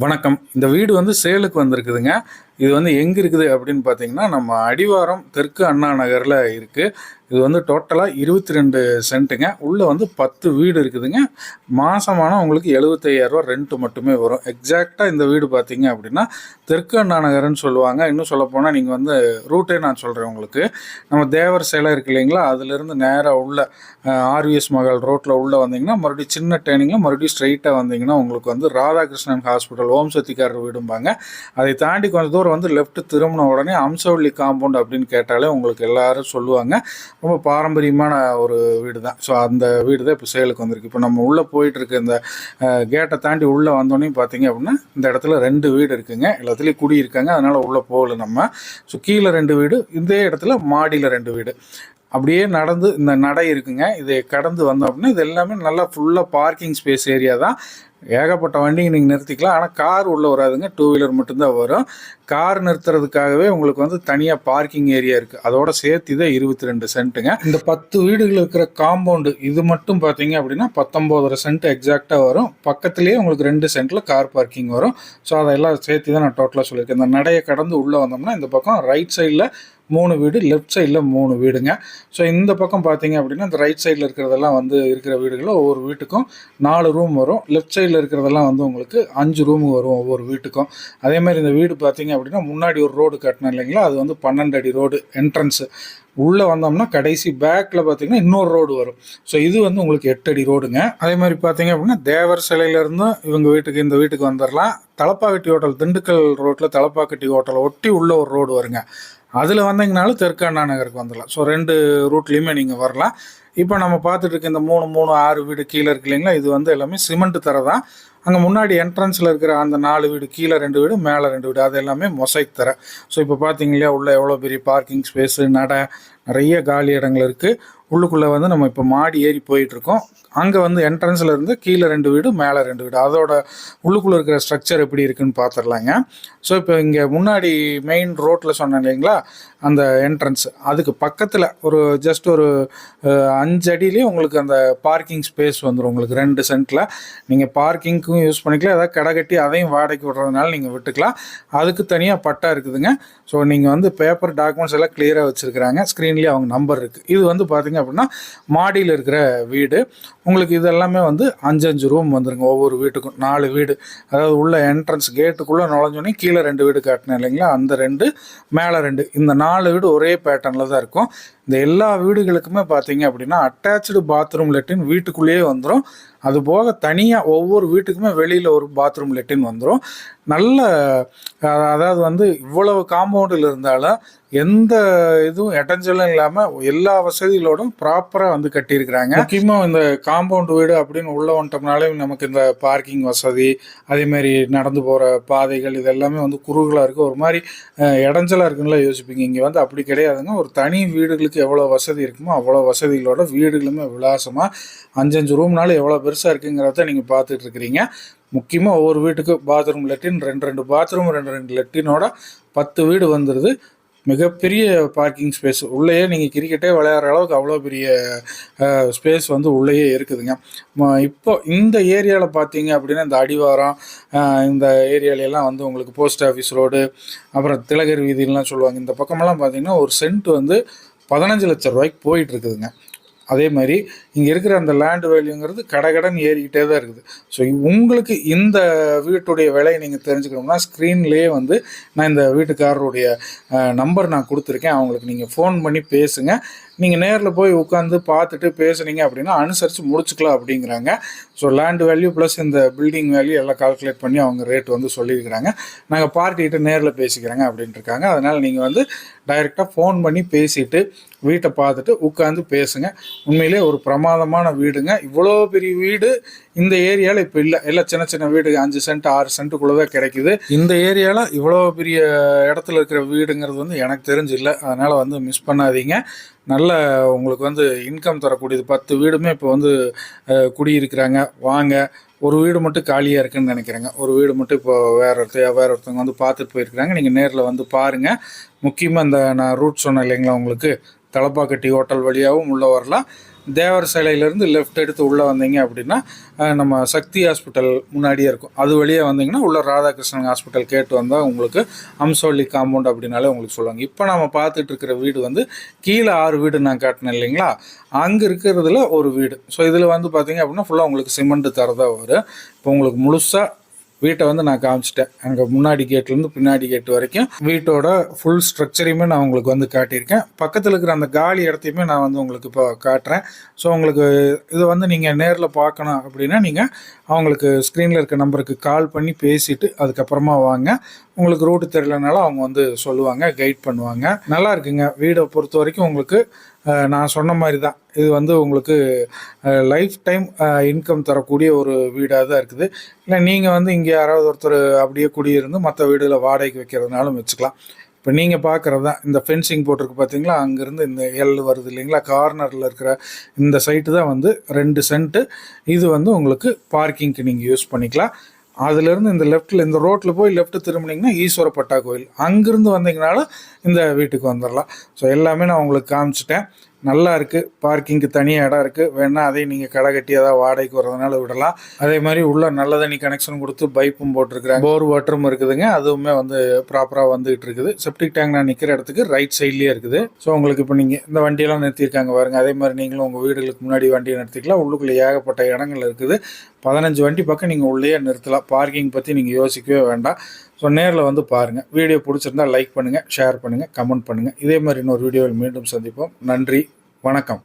வணக்கம். இந்த வீடு வந்து சேலுக்கு வந்திருக்குதுங்க. இது வந்து எங்கே இருக்குது அப்படின்னு பார்த்தீங்கன்னா நம்ம அடிவாரம் தெற்கு அண்ணா நகரில் இருக்குது இது வந்து டோட்டலாக இருபத்தி ரெண்டு சென்ட்டுங்க. உள்ளே வந்து பத்து வீடு இருக்குதுங்க. மாதமான உங்களுக்கு எழுபத்தையாயிரரூவா ரெண்ட்டு மட்டுமே வரும். எக்ஸாக்டாக இந்த வீடு பார்த்தீங்க அப்படின்னா தெற்கு அண்ணா நகர்னு சொல்லுவாங்க. இன்னும் சொல்லப்போனால் நீங்கள் வந்து ரூட்டே நான் சொல்கிறேன் உங்களுக்கு. நம்ம தேவர் சிலை இருக்கு இல்லைங்களா? அதுலேருந்து நேராக உள்ள ஆர்விஎஸ் மகள் ரோட்டில் உள்ளே வந்தீங்கன்னா மறுபடியும் சின்ன டேர்னிங்கில் மறுபடியும் ஸ்ட்ரைட்டாக வந்தீங்கன்னா உங்களுக்கு வந்து ராதாகிருஷ்ணன் ஹாஸ்பிட்டல் ஓம் சக்திக்காரர் வீடும்பாங்க. அதை தாண்டி கொஞ்சம் தூரம் வந்து லெஃப்ட் திரும்பின உடனே அம்சவள்ளி காம்பவுண்ட் அப்படின்னு கேட்டாலே உங்களுக்கு எல்லாரும் சொல்லுவாங்க. ரொம்ப பாரம்பரியமான ஒரு வீடு தான் ஸோ அந்த வீடு தான் இப்போ சேலுக்கு வந்திருக்கு. இப்போ நம்ம உள்ளே போயிட்டு இருக்க இந்த கேட்டை தாண்டி உள்ளே வந்தோடனே பார்த்தீங்க அப்படின்னா இந்த இடத்துல ரெண்டு வீடு இருக்குங்க. எல்லாத்துலேயும் குடி இருக்காங்க. அதனால் உள்ளே போகல நம்ம. ஸோ கீழே ரெண்டு வீடு இதே இடத்துல மாடியில் ரெண்டு வீடு. அப்படியே நடந்து இந்த நடை இருக்குங்க. இதை கடந்து வந்தோம் அப்படின்னா இது எல்லாமே நல்லா ஃபுல்லாக பார்க்கிங் ஸ்பேஸ் ஏரியா தான். ஏகப்பட்ட வண்டிங்க நீங்கள் நிறுத்திக்கலாம். ஆனால் கார் உள்ளே வராதுங்க. டூ வீலர் மட்டும்தான் வரும். கார் நிறுத்துறதுக்காகவே உங்களுக்கு வந்து தனியாக பார்க்கிங் ஏரியா இருக்குது அதோட சேர்த்து தான் இருபத்தி ரெண்டு சென்ட்டுங்க இந்த பத்து வீடுகள் இருக்கிற காம்பவுண்டு இது மட்டும் பார்த்தீங்க அப்படின்னா பத்தொம்போதரை சென்ட் எக்ஸாக்டாக வரும். பக்கத்துலேயே உங்களுக்கு ரெண்டு சென்ட்டில் கார் பார்க்கிங் வரும். ஸோ அதெல்லாம் சேர்த்து தான் நான் டோட்டலாக சொல்லியிருக்கேன். இந்த நடையை கடந்து உள்ளே வந்தோம்னா இந்த பக்கம் ரைட் சைடில் மூணு வீடு லெஃப்ட் சைடில் மூணு வீடுங்க. ஸோ இந்த பக்கம் பார்த்தீங்க அப்படின்னா இந்த ரைட் சைடில் இருக்கிறதெல்லாம் வந்து இருக்கிற வீடுகளில் ஒவ்வொரு வீட்டுக்கும் நாலு ரூம் வரும். லெஃப்ட் சைடில் இருக்கிறதெல்லாம் வந்து உங்களுக்கு அஞ்சு ரூம் வரும் ஒவ்வொரு வீட்டுக்கும். அதே மாதிரி இந்த வீடு பார்த்தீங்க அப்படின்னா முன்னாடி ஒரு ரோடு கட்டணும் இல்லைங்களா? அது வந்து பன்னெண்டு அடி ரோடு என்ட்ரன்ஸு உள்ளே வந்தோம்னா கடைசி பேக்கில் பார்த்தீங்கன்னா இன்னொரு ரோடு வரும். ஸோ இது வந்து உங்களுக்கு எட்டடி ரோடுங்க அதே மாதிரி பார்த்தீங்க அப்படின்னா தேவர் சிலையிலேருந்தும் இவங்க வீட்டுக்கு இந்த வீட்டுக்கு வந்துடலாம் தலப்பாக்கட்டி ஹோட்டல் திண்டுக்கல் ரோட்டில் தலப்பாக்கட்டி ஹோட்டலை ஒட்டி உள்ள ஒரு ரோடு வருங்க. அதில் வந்தீங்கனாலும் தெற்கு அண்ணா நகருக்கு வந்துடலாம். ஸோ ரெண்டு ரூட்லேயுமே நீங்கள் வரலாம். இப்போ நம்ம பார்த்துட்டு இருக்க இந்த மூணு மூணு ஆறு வீடு கீழே இருக்கு இல்லைங்களா? இது வந்து எல்லாமே சிமெண்ட் தர தான். அங்கே முன்னாடி என்ட்ரன்ஸில் இருக்கிற அந்த நாலு வீடு கீழே ரெண்டு வீடு மேலே ரெண்டு வீடு அது எல்லாமே மொசைக் தர. ஸோ இப்போ பார்த்தீங்க இல்லையா எவ்வளோ பெரிய பார்க்கிங் ஸ்பேஸு நடை நிறைய காலி இடங்கள் இருக்குது உள்ளுக்குள்ளே வந்து நம்ம இப்போ மாடி ஏறி போயிட்டுருக்கோம் அங்கே வந்து என்ட்ரன்ஸில் இருந்து கீழே ரெண்டு வீடு மேலே ரெண்டு வீடு. அதோட உள்ளுக்குள்ளே இருக்கிற ஸ்ட்ரக்சர் எப்படி இருக்குன்னு பார்த்துடலாங்க. ஸோ இப்போ இங்கே முன்னாடி மெயின் ரோட்டில் சொன்னேன் இல்லைங்களா அந்த என்ட்ரன்ஸ் அதுக்கு பக்கத்தில் ஒரு ஜஸ்ட் ஒரு அஞ்சு அடியிலேயே உங்களுக்கு அந்த பார்க்கிங் ஸ்பேஸ் வந்துடும் உங்களுக்கு ரெண்டு சென்ட்டில் நீங்கள் பார்க்கிங்க்கும் யூஸ் பண்ணிக்கலாம். ஏதாவது கடை கட்டி அதையும் வாடகைக்கு விடுறதுனால நீங்கள் விட்டுக்கலாம். அதுக்கு தனியாக பட்டா இருக்குதுங்க. ஸோ நீங்கள் வந்து பேப்பர் டாக்குமெண்ட்ஸ் எல்லாம் கிளியராக வச்சுருக்கிறாங்க. ஸ்க்ரீன்லேயே அவங்க நம்பர் இருக்குது இது வந்து பார்த்திங்க அப்படின்னா மாடியில் இருக்கிற வீடு. உங்களுக்கு இது எல்லாமே வந்து அஞ்சஞ்சு ரூம் வந்துருங்க. ஒவ்வொரு வீட்டுக்கும் நாலு வீடு. அதாவது உள்ள என்ட்ரன்ஸ் கேட்டுக்குள்ளே நுழைஞ்சோடனே கீழே ரெண்டு வீடு காட்டினேன் இல்லைங்களா? அந்த ரெண்டு மேலே ரெண்டு. இந்த நாலு வீடு ஒரே பேட்டர்னில் தான் இருக்கும். இந்த எல்லா வீடுகளுக்குமே பார்த்தீங்க அப்படின்னா அட்டாச்சு பாத்ரூம் லெட்டின் வீட்டுக்குள்ளேயே வந்துடும் அது போக தனியாக ஒவ்வொரு வீட்டுக்குமே வெளியில் ஒரு பாத்ரூம் லெட்டின் வந்துடும் நல்ல அதாவது வந்து இவ்வளவு காம்பவுண்டில் இருந்தாலும் எந்த இதுவும் இடைஞ்சலும் இல்லாமல் எல்லா வசதிகளோடும் ப்ராப்பராக வந்து கட்டியிருக்கிறாங்க. முக்கியமாக இந்த காம்பவுண்ட் வீடு அப்படின்னு உள்ள வந்துட்டோம்னாலே நமக்கு இந்த பார்க்கிங் வசதி அதே மாதிரி நடந்து போகிற பாதைகள் இது எல்லாமே வந்து குறுகலாக இருக்குது ஒரு மாதிரி அஹ், இடைஞ்சலா யோசிப்பீங்க. இங்கே வந்து அப்படி கிடையாதுங்க. ஒரு தனி வீடுகளுக்கு எவ்வளோ வசதி இருக்குமோ அவ்வளோ வசதிகளோட வீடுகளுமே விலாசமாக அஞ்சஞ்சு ரூம்னாலும் எவ்வளோ பெருசாக இருக்குங்கிறத நீங்கள் பார்த்துட்டு இருக்கிறீங்க. முக்கியமாக ஒவ்வொரு வீட்டுக்கு பாத்ரூம் லெட்டின் ரெண்டு ரெண்டு பாத்ரூம் ரெண்டு ரெண்டு லெட்டினோட பத்து வீடு வந்துடுது மிகப்பெரிய பார்க்கிங் ஸ்பேஸ் உள்ளேயே நீங்கள் கிரிக்கெட்டே விளையாடுற அளவுக்கு அவ்வளோ பெரிய ஸ்பேஸ் வந்து உள்ளேயே இருக்குதுங்க. இப்போ இந்த ஏரியாவில் பார்த்தீங்க அப்படின்னா இந்த அடிவாரம் இந்த ஏரியால எல்லாம் வந்து உங்களுக்கு போஸ்ட் ஆஃபீஸ் ரோடு அப்புறம் திலகர் வீதியிலாம் சொல்லுவாங்க. இந்த பக்கமெல்லாம் பார்த்தீங்கன்னா ஒரு சென்ட் வந்து பதினஞ்சு லட்சம் ரூபாய்க்கு போயிட்டு இருக்குதுங்க. அதே மாதிரி இங்கே இருக்கிற அந்த லேண்ட் வேல்யூங்கிறது கடகடன் ஏறிக்கிட்டே தான் இருக்குது. ஸோ உங்களுக்கு இந்த வீட்டுடைய விலையை நீங்கள் தெரிஞ்சுக்கணும்னா ஸ்க்ரீன்லேயே வந்து நான் இந்த வீட்டுக்காரருடைய நம்பர் நான் கொடுத்துருக்கேன். அவங்களுக்கு நீங்கள் ஃபோன் பண்ணி பேசுங்க. நீங்கள் நேரில் போய் உட்காந்து பார்த்துட்டு பேசுனீங்க அப்படின்னா அனுசரித்து முடிச்சுக்கலாம் அப்படிங்கிறாங்க. ஸோ லேண்ட் வேல்யூ ப்ளஸ் இந்த பில்டிங் வேல்யூ எல்லாம் கால்குலேட் பண்ணி அவங்க ரேட் வந்து சொல்லியிருக்கிறாங்க. நாங்கள் பார்ட்டிகிட்ட நேரில் பேசிக்கிறாங்க அப்படின்ட்டு இருக்காங்க. அதனால் நீங்கள் வந்து டைரெக்டாக ஃபோன் பண்ணி பேசிட்டு வீட்டை பார்த்துட்டு உட்காந்து பேசுங்க. உண்மையிலே ஒரு பிரமாதமான வீடுங்க. இவ்வளோ பெரிய வீடு இந்த ஏரியாவில் இப்போ இல்லை. எல்லாம் சின்ன சின்ன வீடு அஞ்சு சென்ட் ஆறு சென்ட்டுக்குள்ளே தான் கிடைக்குது. இந்த ஏரியாவில் இவ்வளோ பெரிய இடத்துல இருக்கிற வீடுங்கிறது வந்து எனக்கு தெரிஞ்சு இல்லை அதனால் வந்து மிஸ் பண்ணாதீங்க. நல்ல உங்களுக்கு வந்து இன்கம் தரக்கூடியது. பத்து வீடுமே இப்போ வந்து குடியிருக்கிறாங்க. வாங்க. ஒரு வீடு மட்டும் காலியாக இருக்குன்னு நினைக்கிறேங்க. ஒரு வீடு மட்டும் இப்போ வேற ஒருத்தர் வேற ஒருத்தவங்க வந்து பார்த்துட்டு போயிருக்கிறாங்க. நீங்கள் நேரில் வந்து பாருங்கள் முக்கியமாக இந்த நான் ரூட் சொன்னேன் இல்லைங்களா உங்களுக்கு? தலப்பாக்கட்டி ஹோட்டல் வழியாகவும் உள்ளே வரலாம். தேவர் சிலையிலேருந்து லெஃப்ட் எடுத்து உள்ளே வந்தீங்க அப்படின்னா நம்ம சக்தி ஹாஸ்பிட்டல் முன்னாடியே இருக்கும். அது வழியே வந்தீங்கன்னா உள்ள ராதாகிருஷ்ணன் ஹாஸ்பிட்டல் கேட்டு வந்தால் உங்களுக்கு அம்சோலி காம்பவுண்ட் அப்படின்னாலே உங்களுக்கு சொல்லுவாங்க. இப்போ நம்ம பார்த்துட்டு இருக்கிற வீடு வந்து கீழே ஆறு வீடு நான் காட்டினேன் இல்லைங்களா? அங்கே இருக்கிறதுல ஒரு வீடு. ஸோ இதில் வந்து பார்த்தீங்க அப்படின்னா ஃபுல்லாக உங்களுக்கு சிமெண்ட் தரதா வரும் இப்போ உங்களுக்கு முழுசாக வீட்டை வந்து நான் காமிச்சிட்டேன். அங்கே முன்னாடி கேட்லேருந்து பின்னாடி கேட் வரைக்கும் வீட்டோட ஃபுல் ஸ்ட்ரக்சரையுமே நான் உங்களுக்கு வந்து காட்டியிருக்கேன். பக்கத்தில் இருக்கிற அந்த காலி இடத்தையுமே நான் வந்து உங்களுக்கு இப்போ காட்டுறேன். ஸோ உங்களுக்கு இதை வந்து நீங்கள் நேரில் பார்க்கணும் அப்படின்னா நீங்கள் அவங்களுக்கு ஸ்க்ரீனில் இருக்க நம்பருக்கு கால் பண்ணி பேசிட்டு அதுக்கப்புறமா வாங்க. உங்களுக்கு ரூட்டு தெரியலனாலும் அவங்க வந்து சொல்லுவாங்க கைட் பண்ணுவாங்க. நல்லா இருக்குங்க. வீடை பொறுத்த வரைக்கும் உங்களுக்கு நான் சொன்ன மாதிரி தான் இது வந்து உங்களுக்கு லைஃப் டைம் இன்கம் தரக்கூடிய ஒரு வீடாக தான் இருக்குது. இல்லை நீங்கள் வந்து இங்கே யாராவது ஒருத்தர் அப்படியே குடியிருந்து மற்ற வீடுகளை வாடகைக்கு வைக்கிறதுனாலும் வச்சுக்கலாம். இப்போ நீங்கள் பார்க்குறது தான் இந்த ஃபென்சிங் போட்டிருக்கு பார்த்தீங்களா அங்கேருந்து இந்த எல் வருது இல்லைங்களா? கார்னரில் இருக்கிற இந்த சைட்டு தான் வந்து ரெண்டு சென்ட்டு இது வந்து உங்களுக்கு பார்க்கிங்க்கு நீங்கள் யூஸ் பண்ணிக்கலாம். அதுலேருந்து இந்த லெஃப்ட்டில் இந்த ரோட்டில் போய் லெஃப்ட்டு திரும்பினீங்கன்னா ஈஸ்வரப்பட்டா கோயில். அங்கேருந்து வந்தீங்கனாலும் இந்த வீட்டுக்கு வந்துடலாம் ஸோ எல்லாமே நான் உங்களுக்கு காமிச்சிட்டேன். நல்லா இருக்குது பார்க்கிங்க்கு தனியாக இடம் இருக்குது வேணால் அதையும் நீங்கள் கடை கட்டி ஏதாவது வாடகைக்கு வரதுனால விடலாம். அதே மாதிரி உள்ளே நல்ல தண்ணி கனெக்ஷன் கொடுத்து பைப்பும் போட்டிருக்கிறாங்க. போர் வாட்டரும் இருக்குதுங்க. அதுவுமே வந்து ப்ராப்பராக வந்துகிட்டு இருக்குது. செப்டிக் டேங்க் நான் நிற்கிற இடத்துக்கு ரைட் சைட்லேயே இருக்குது. ஸோ உங்களுக்கு இப்போ நீங்கள் இந்த வண்டியெல்லாம் நிறுத்தியிருக்காங்க பாருங்க. அதே மாதிரி நீங்களும் உங்கள் வீடுகளுக்கு முன்னாடி வண்டியை நிறுத்திக்கலாம். உள்ளுக்குள்ளே ஏகப்பட்ட இடங்கள் இருக்குது. பதினஞ்சு வண்டி பக்கம் நீங்கள் உள்ளேயே நிறுத்தலாம். பார்க்கிங் பற்றி நீங்கள் யோசிக்கவே வேண்டாம். ஸோ நேரில் வந்து பாருங்கள் வீடியோ பிடிச்சிருந்தா லைக் பண்ணுங்கள் ஷேர் பண்ணுங்கள் கமெண்ட் பண்ணுங்கள் இதே மாதிரி இன்னொரு வீடியோவில் மீண்டும் சந்திப்போம். நன்றி. வணக்கம்.